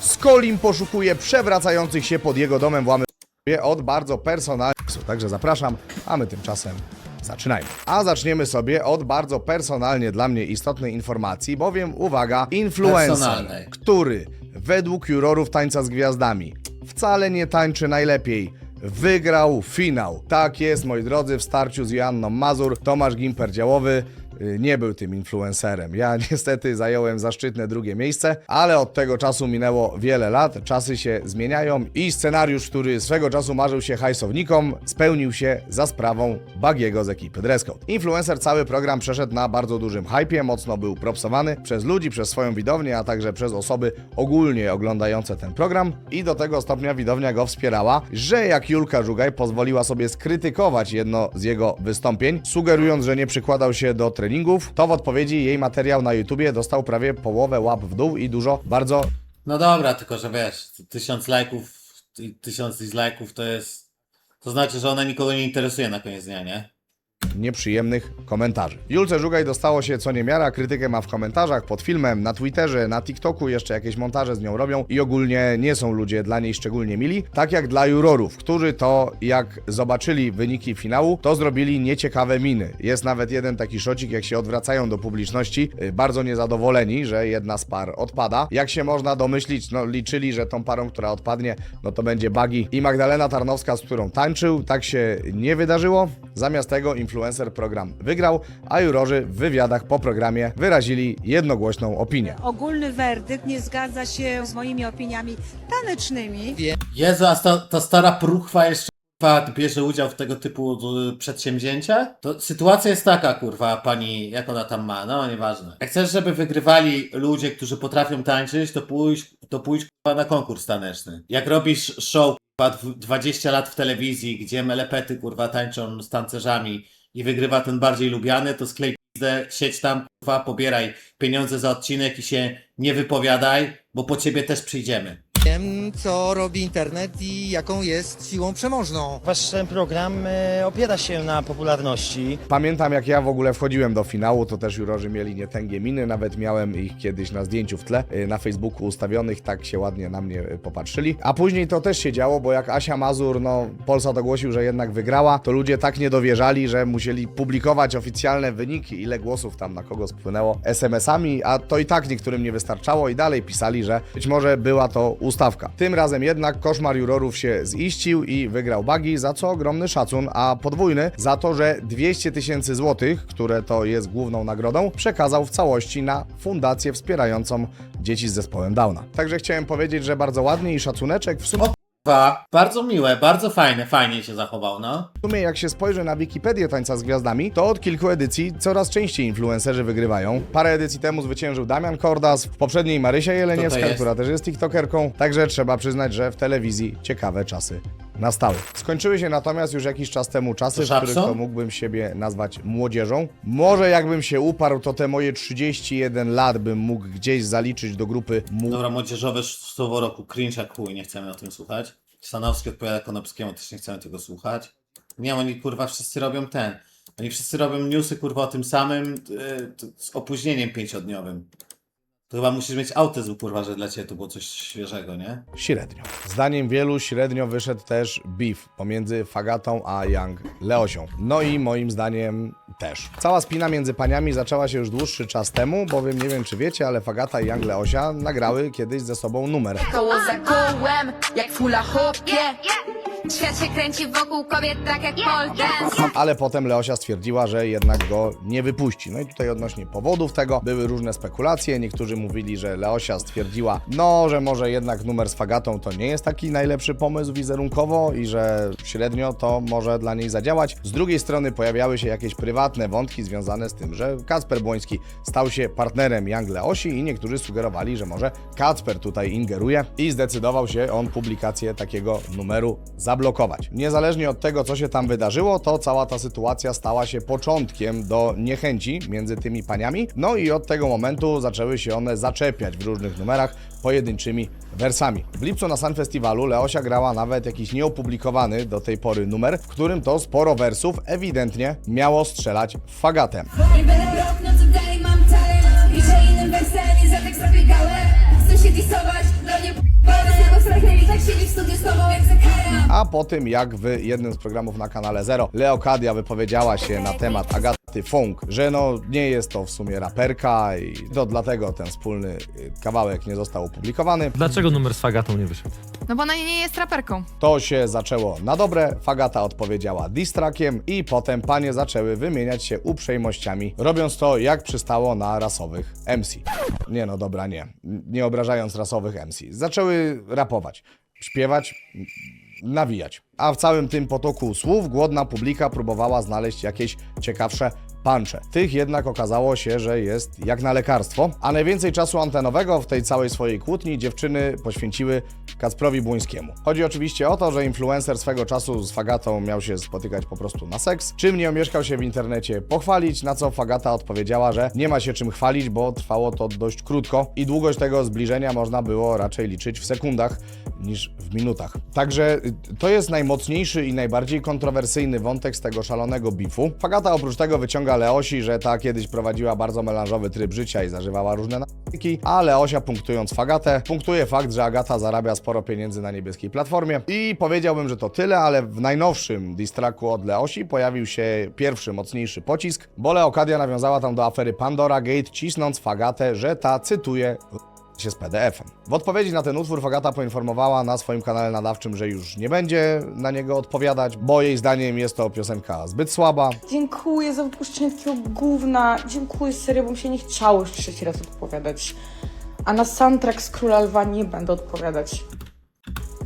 Skolim poszukuje przewracających się pod jego domem włamy od bardzo personalnych. Także zapraszam, a my tymczasem zaczynajmy. A zaczniemy sobie od bardzo personalnie dla mnie istotnej informacji, bowiem uwaga, influencer, który według jurorów tańca z gwiazdami wcale nie tańczy najlepiej. Wygrał finał. Tak jest, moi drodzy, w starciu z Joanną Mazur. Tomasz Gimper Działowy y, nie był tym influencerem. Ja niestety zająłem zaszczytne drugie miejsce, ale od tego czasu minęło wiele lat, czasy się zmieniają i scenariusz, który swego czasu marzył się hajsownikom, spełnił się za sprawą Bagiego z ekipy Dresscode. Influencer cały program przeszedł na bardzo dużym hypie, mocno był propsowany przez ludzi, przez swoją widownię, a także przez osoby ogólnie oglądające ten program i do tego stopnia widownia go wspierała, że jak Julka Żugaj pozwoliła sobie skrytykować jedno z jego wystąpień, sugerując, że nie przykładał się do treningów, to w odpowiedzi jej materiał na YouTubie dostał prawie połowę łap w dół i dużo bardzo No dobra, tylko że wiesz, tysiąc lajków i tysiąc dislajków to jest. To znaczy, że ona nikogo nie interesuje na koniec dnia, nie? Nieprzyjemnych komentarzy. Julce Żugaj dostało się co niemiara, krytykę ma w komentarzach, pod filmem, na Twitterze, na TikToku, jeszcze jakieś montaże z nią robią i ogólnie nie są ludzie dla niej szczególnie mili, tak jak dla jurorów, którzy to jak zobaczyli wyniki finału, to zrobili nieciekawe miny. Jest nawet jeden taki szocik, jak się odwracają do publiczności, y, bardzo niezadowoleni, że jedna z par odpada. Jak się można domyślić, no liczyli, że tą parą, która odpadnie, no to będzie Bagi i Magdalena Tarnowska, z którą tańczył. Tak się nie wydarzyło. Zamiast tego influencer program wygrał, a jurorzy w wywiadach po programie wyrazili jednogłośną opinię. Ogólny werdykt nie zgadza się z moimi opiniami tanecznymi. Jezu, a ta, ta stara pruchwa jeszcze kurwa, bierze udział w tego typu y, przedsięwzięcia? To sytuacja jest taka, kurwa, pani, jak ona tam ma, no nieważne. Jak chcesz, żeby wygrywali ludzie, którzy potrafią tańczyć, to pójdź, to pójdź kurwa, na konkurs taneczny. Jak robisz show kurwa, dw- 20 lat w telewizji, gdzie melepety kurwa tańczą z tancerzami i wygrywa ten bardziej lubiany, to sklej pizdę, siedź tam, pobieraj pieniądze za odcinek i się nie wypowiadaj, bo po ciebie też przyjdziemy. Wiem, co robi internet i jaką jest siłą przemożną. Wasz ten program e, opiera się na popularności. Pamiętam jak ja w ogóle wchodziłem do finału, to też jurorzy mieli nietęgie miny, nawet miałem ich kiedyś na zdjęciu w tle, y, na Facebooku ustawionych, tak się ładnie na mnie y, popatrzyli. A później to też się działo, bo jak Asia Mazur, no Polsat ogłosił, że jednak wygrała, to ludzie tak nie dowierzali, że musieli publikować oficjalne wyniki, ile głosów tam na kogo spłynęło SMS-ami, a to i tak niektórym nie wystarczało i dalej pisali, że być może była to ustawka. Tym razem jednak koszmar jurorów się ziścił i wygrał Bagi, za co ogromny szacun, a podwójny za to, że 200 tysięcy złotych, które to jest główną nagrodą, przekazał w całości na fundację wspierającą dzieci z zespołem Downa. Także chciałem powiedzieć, że bardzo ładnie i szacuneczek w sumie. Kurwa, bardzo miłe, bardzo fajne, fajnie się zachował, no. W sumie jak się spojrzy na Wikipedię Tańca z Gwiazdami, to od kilku edycji coraz częściej influencerzy wygrywają. Parę edycji temu zwyciężył Damian Kordas, w poprzedniej Marysia Jeleniewska, jest? która też jest tiktokerką, także trzeba przyznać, że w telewizji ciekawe czasy nastały. Skończyły się natomiast już jakiś czas temu czasy, w których to mógłbym siebie nazwać młodzieżą. Może jakbym się uparł, to te moje 31 lat bym mógł gdzieś zaliczyć do grupy mu Dobra, młodzieżowe słowo roku, cringe jak chuj, nie chcemy o tym słuchać. Stanowski odpowiada Konopskiemu, też nie chcemy tego słuchać. Nie, oni kurwa wszyscy robią ten. Oni wszyscy robią newsy kurwa o tym samym yy, z opóźnieniem pięciodniowym. To chyba musisz mieć autyzm kurwa, że dla ciebie to było coś świeżego, nie? Średnio. Zdaniem wielu średnio wyszedł też beef pomiędzy Fagatą a Young Leosią. No i moim zdaniem też. Cała spina między paniami zaczęła się już dłuższy czas temu, bowiem nie wiem czy wiecie, ale Fagata i Young Leosia nagrały kiedyś ze sobą numer. Koło za kołem, jak fula hop, yeah. Świat się kręci wokół kobiet tak jak pole dance Ale potem Leosia stwierdziła, że jednak go nie wypuści. No i tutaj odnośnie powodów tego były różne spekulacje. Niektórzy mówili, że Leosia stwierdziła, no, że może jednak numer z Fagatą to nie jest taki najlepszy pomysł wizerunkowo i że średnio to może dla niej zadziałać. Z drugiej strony pojawiały się jakieś prywatne wątki związane z tym, że Kacper Błoński stał się partnerem Young Leosi i niektórzy sugerowali, że może Kacper tutaj ingeruje i zdecydował się on publikację takiego numeru zablokować. Niezależnie od tego, co się tam wydarzyło, to cała ta sytuacja stała się początkiem do niechęci między tymi paniami. No i od tego momentu zaczęły się one zaczepiać w różnych numerach pojedynczymi wersami. W lipcu na Sun Festiwalu Leosia grała nawet jakiś nieopublikowany do tej pory numer, w którym to sporo wersów ewidentnie miało strzelać. Nie po tym jak w jednym z programów na kanale Zero Leokadia wypowiedziała się na temat Agaty Funk, że no nie jest to w sumie raperka i to dlatego ten wspólny y, kawałek nie został opublikowany. Dlaczego numer z Fagatą nie wyszedł? No bo ona nie jest raperką. To się zaczęło na dobre, Fagata odpowiedziała distrakiem i potem panie zaczęły wymieniać się uprzejmościami, robiąc to jak przystało na rasowych MC. Nie no dobra, nie. Nie obrażając rasowych MC. Zaczęły rapować, śpiewać, nawijać. A w całym tym potoku słów głodna publika próbowała znaleźć jakieś ciekawsze puncze. Tych jednak okazało się, że jest jak na lekarstwo, a najwięcej czasu antenowego w tej całej swojej kłótni dziewczyny poświęciły Kacprowi Błońskiemu. Chodzi oczywiście o to, że influencer swego czasu z Fagatą miał się spotykać po prostu na seks, czym nie omieszkał się w internecie pochwalić, na co Fagata odpowiedziała, że nie ma się czym chwalić, bo trwało to dość krótko i długość tego zbliżenia można było raczej liczyć w sekundach niż w minutach. Także y, to jest najmocniejszy i najbardziej kontrowersyjny wątek z tego szalonego bifu. Fagata oprócz tego wyciąga Leosi, że ta kiedyś prowadziła bardzo melanżowy tryb życia i zażywała różne narkotyki, a Leosia punktując Fagatę, punktuje fakt, że Agata zarabia sporo pieniędzy na niebieskiej platformie i powiedziałbym, że to tyle, ale w najnowszym distraku od Leosi pojawił się pierwszy mocniejszy pocisk, bo Leokadia nawiązała tam do afery Pandora Gate, cisnąc Fagatę, że ta, cytuję, się z PDF-em. W odpowiedzi na ten utwór Fagata poinformowała na swoim kanale nadawczym, że już nie będzie na niego odpowiadać, bo jej zdaniem jest to piosenka zbyt słaba. Dziękuję za wypuszczenie takiego gówna. Dziękuję serio, bo mi się nie chciało już trzeci raz odpowiadać. A na soundtrack z Króla Lwa nie będę odpowiadać.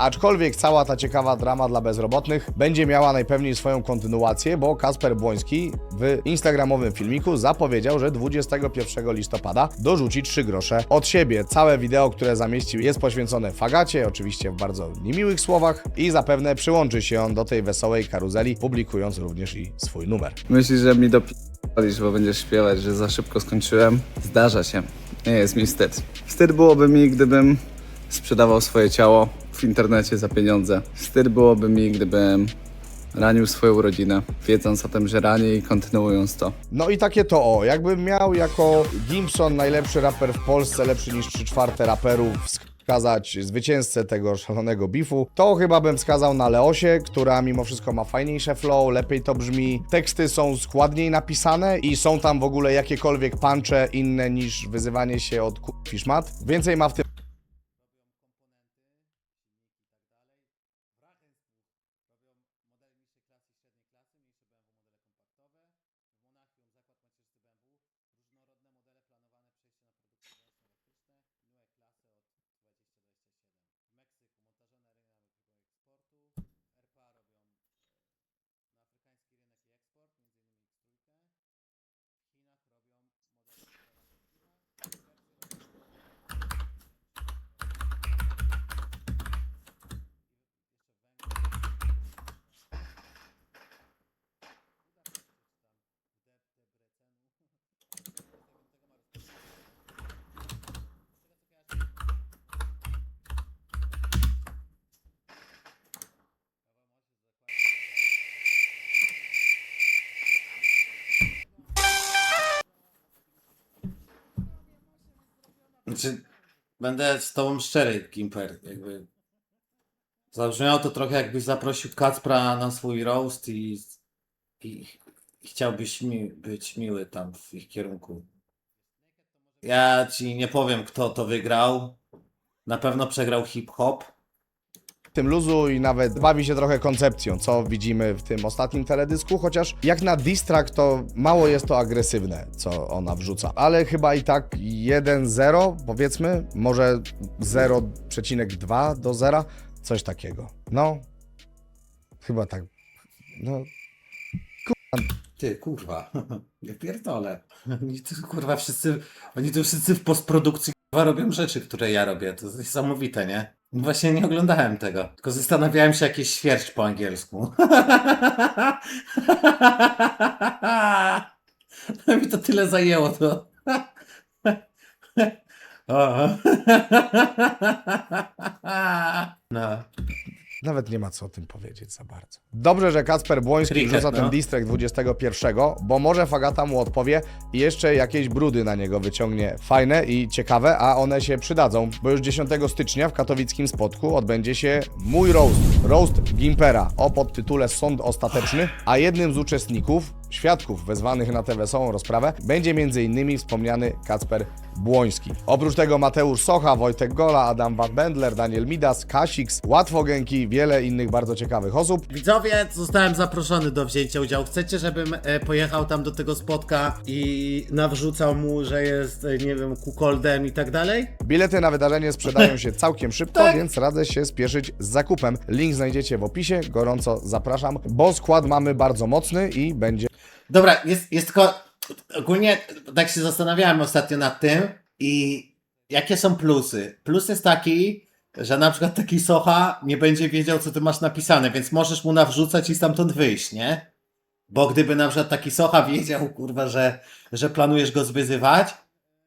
Aczkolwiek cała ta ciekawa drama dla bezrobotnych będzie miała najpewniej swoją kontynuację, bo Kasper Błoński w instagramowym filmiku zapowiedział, że 21 listopada dorzuci 3 grosze od siebie. Całe wideo, które zamieścił jest poświęcone Fagacie, oczywiście w bardzo niemiłych słowach i zapewne przyłączy się on do tej wesołej karuzeli, publikując również i swój numer. Myślisz, że mi dopalisz, bo będziesz śpiewać, że za szybko skończyłem? Zdarza się. Nie jest mi wstyd. Wstyd byłoby mi, gdybym sprzedawał swoje ciało w internecie za pieniądze. Wstyd byłoby mi, gdybym ranił swoją rodzinę, wiedząc o tym, że ranię i kontynuując to. No i takie to o, jakbym miał jako Gimson najlepszy raper w Polsce, lepszy niż 3 czwarte raperów, wskazać zwycięzcę tego szalonego bifu, to chyba bym wskazał na Leosie, która mimo wszystko ma fajniejsze flow, lepiej to brzmi, teksty są składniej napisane i są tam w ogóle jakiekolwiek puncze inne niż wyzywanie się od k***i szmat. Więcej ma w tym Znaczy, będę z tobą szczery, Kimper, jakby... Zabrzmiało to trochę jakbyś zaprosił Kacpra na swój roast i, i, i chciałbyś mi, być miły tam w ich kierunku. Ja ci nie powiem, kto to wygrał. Na pewno przegrał hip-hop. Tym luzu i nawet bawi się trochę koncepcją, co widzimy w tym ostatnim teledysku, chociaż jak na diss track to mało jest to agresywne, co ona wrzuca. Ale chyba i tak 1-0, powiedzmy, może 0,2 do 0, coś takiego. No, chyba tak. No, Ty, kurwa. Ja pierdolę. Oni tu, kurwa, wszyscy, oni tu wszyscy w postprodukcji kurwa, robią rzeczy, które ja robię. To jest niesamowite, nie? Właśnie nie oglądałem tego. Tylko zastanawiałem się, jakieś świerszcz po angielsku. Mi to tyle zajęło, to... No. Nawet nie ma co o tym powiedzieć za bardzo. Dobrze, że Kacper Błoński Cricket, wrzuca ten no. distrek 21, bo może Fagata mu odpowie i jeszcze jakieś brudy na niego wyciągnie fajne i ciekawe, a one się przydadzą, bo już 10 stycznia w katowickim spotku odbędzie się mój roast, roast Gimpera o podtytule Sąd Ostateczny, a jednym z uczestników, świadków wezwanych na tę wesołą rozprawę będzie m.in. wspomniany Kacper Błoński. Oprócz tego Mateusz Socha, Wojtek Gola, Adam Van Bendler, Daniel Midas, Kasix, Łatwogenki, wiele innych bardzo ciekawych osób. Widzowie, zostałem zaproszony do wzięcia udziału. Chcecie, żebym e, pojechał tam do tego spotka i nawrzucał mu, że jest, e, nie wiem, kukoldem i tak dalej? Bilety na wydarzenie sprzedają się całkiem szybko, Tak. więc radzę się spieszyć z zakupem. Link znajdziecie w opisie, gorąco zapraszam, bo skład mamy bardzo mocny i będzie Dobra, jest, jest tylko. Ogólnie tak się zastanawiałem ostatnio nad tym i jakie są plusy? Plus jest taki, że na przykład taki socha nie będzie wiedział, co ty masz napisane, więc możesz mu nawrzucać i stamtąd wyjść, nie? Bo gdyby na przykład taki socha wiedział, kurwa, że, że planujesz go zwyzywać,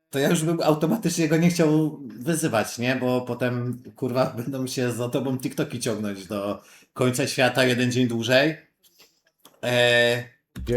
to ja już bym automatycznie go nie chciał wyzywać, nie? Bo potem, kurwa, będą się za tobą TikToki ciągnąć do końca świata jeden dzień dłużej. Eee,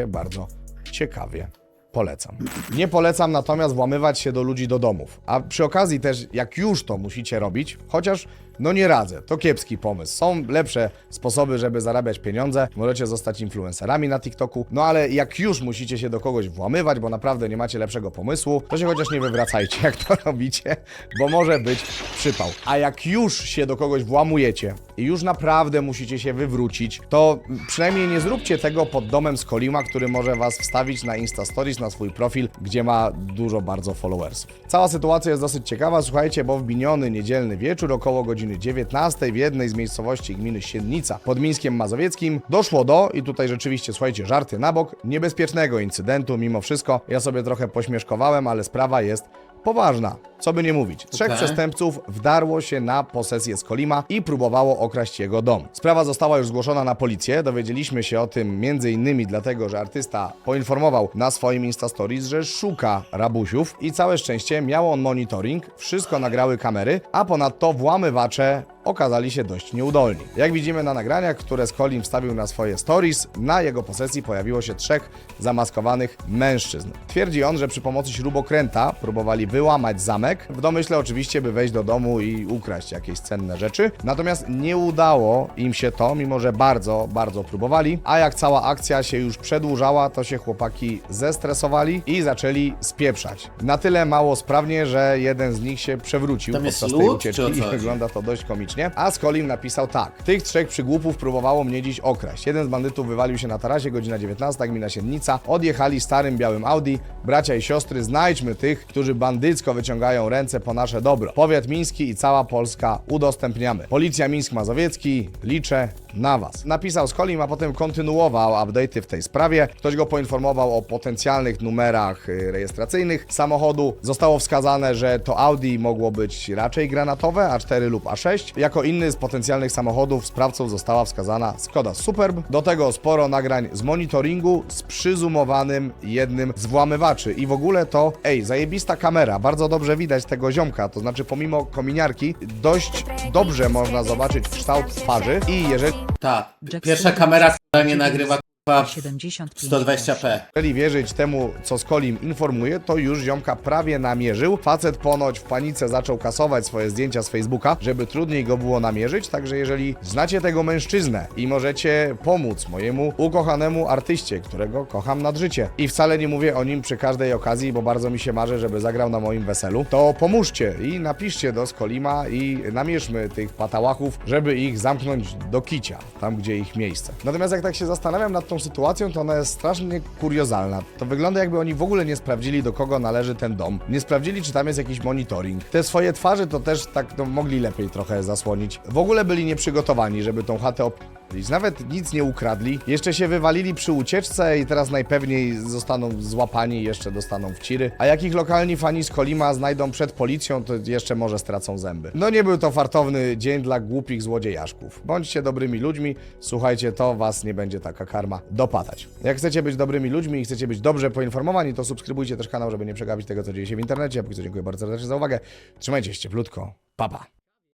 bardzo ciekawie. Polecam. Nie polecam natomiast włamywać się do ludzi do domów. A przy okazji też, jak już to musicie robić, chociaż no nie radzę, to kiepski pomysł. Są lepsze sposoby, żeby zarabiać pieniądze. Możecie zostać influencerami na TikToku. No ale jak już musicie się do kogoś włamywać, bo naprawdę nie macie lepszego pomysłu, to się chociaż nie wywracajcie, jak to robicie, bo może być przypał. A jak już się do kogoś włamujecie i już naprawdę musicie się wywrócić, to przynajmniej nie zróbcie tego pod domem z Kolima, który może was wstawić na Insta Stories, na swój profil, gdzie ma dużo bardzo followersów. Cała sytuacja jest dosyć ciekawa, słuchajcie, bo w miniony niedzielny wieczór około godziny 19 w jednej z miejscowości gminy Siednica pod Mińskiem Mazowieckim doszło do, i tutaj rzeczywiście, słuchajcie, żarty na bok, niebezpiecznego incydentu mimo wszystko. Ja sobie trochę pośmieszkowałem, ale sprawa jest poważna. Co by nie mówić. Trzech Okej. przestępców wdarło się na posesję z Kolima i próbowało okraść jego dom. Sprawa została już zgłoszona na policję. Dowiedzieliśmy się o tym m.in. dlatego, że artysta poinformował na swoim Insta Stories, że szuka rabusiów i całe szczęście miał on monitoring, wszystko nagrały kamery, a ponadto włamywacze okazali się dość nieudolni. Jak widzimy na nagraniach, które Skolim wstawił na swoje stories, na jego posesji pojawiło się trzech zamaskowanych mężczyzn. Twierdzi on, że przy pomocy śrubokręta próbowali wyłamać zamek, w domyśle oczywiście, by wejść do domu i ukraść jakieś cenne rzeczy. Natomiast nie udało im się to, mimo że bardzo, bardzo próbowali, a jak cała akcja się już przedłużała, to się chłopaki zestresowali i zaczęli spieprzać. Na tyle mało sprawnie, że jeden z nich się przewrócił podczas tej ucieczki i wygląda to dość komicznie. A Skolim napisał tak. Tych trzech przygłupów próbowało mnie dziś okraść. Jeden z bandytów wywalił się na tarasie, godzina 19, gmina Siednica. Odjechali starym białym Audi. Bracia i siostry, znajdźmy tych, którzy bandycko wyciągają ręce po nasze dobro. Powiat miński i cała Polska udostępniamy. Policja Mińsk-Mazowiecki, liczę na Was. Napisał Skolim, a potem kontynuował update'y w tej sprawie. Ktoś go poinformował o potencjalnych numerach y, rejestracyjnych samochodu. Zostało wskazane, że to Audi mogło być raczej granatowe, A4 lub A6. Jako inny z potencjalnych samochodów sprawców została wskazana Skoda Superb. Do tego sporo nagrań z monitoringu z przyzumowanym jednym z włamywaczy. I w ogóle to, ej, zajebista kamera, bardzo dobrze widać tego ziomka, to znaczy pomimo kominiarki dość dobrze można zobaczyć kształt twarzy i jeżeli tak. Jackson Pierwsza kamera, która nie nagrywa kurwa, w 75 120p. Jeżeli wierzyć temu, co Skolim informuje, to już ziomka prawie namierzył. Facet ponoć w panice zaczął kasować swoje zdjęcia z Facebooka, żeby trudniej go było namierzyć. Także jeżeli znacie tego mężczyznę i możecie pomóc mojemu ukochanemu artyście, którego kocham nad życie i wcale nie mówię o nim przy każdej okazji, bo bardzo mi się marzy, żeby zagrał na moim weselu, to pomóżcie i napiszcie do Skolima i namierzmy tych patałachów, żeby ich zamknąć do kicia, tam gdzie ich miejsce. Natomiast jak tak się zastanawiam nad tą sytuacją, to ona jest strasznie kuriozalna. To wygląda jakby oni w ogóle nie sprawdzili, do kogo należy ten dom. Nie sprawdzili, czy tam jest jakiś monitoring. Te swoje twarze to też tak no, mogli lepiej trochę zasłonić. W ogóle byli nieprzygotowani, żeby tą chatę op... Nawet nic nie ukradli. Jeszcze się wywalili przy ucieczce i teraz najpewniej zostaną złapani jeszcze dostaną w ciry. A jak ich lokalni fani z Kolima znajdą przed policją, to jeszcze może stracą zęby. No nie był to fartowny dzień dla głupich złodziejaszków. Bądźcie dobrymi ludźmi, słuchajcie, to was nie będzie taka karma dopadać. Jak chcecie być dobrymi ludźmi i chcecie być dobrze poinformowani, to subskrybujcie też kanał, żeby nie przegapić tego, co dzieje się w internecie. A póki co dziękuję bardzo serdecznie za uwagę. Trzymajcie się cieplutko. Pa, pa.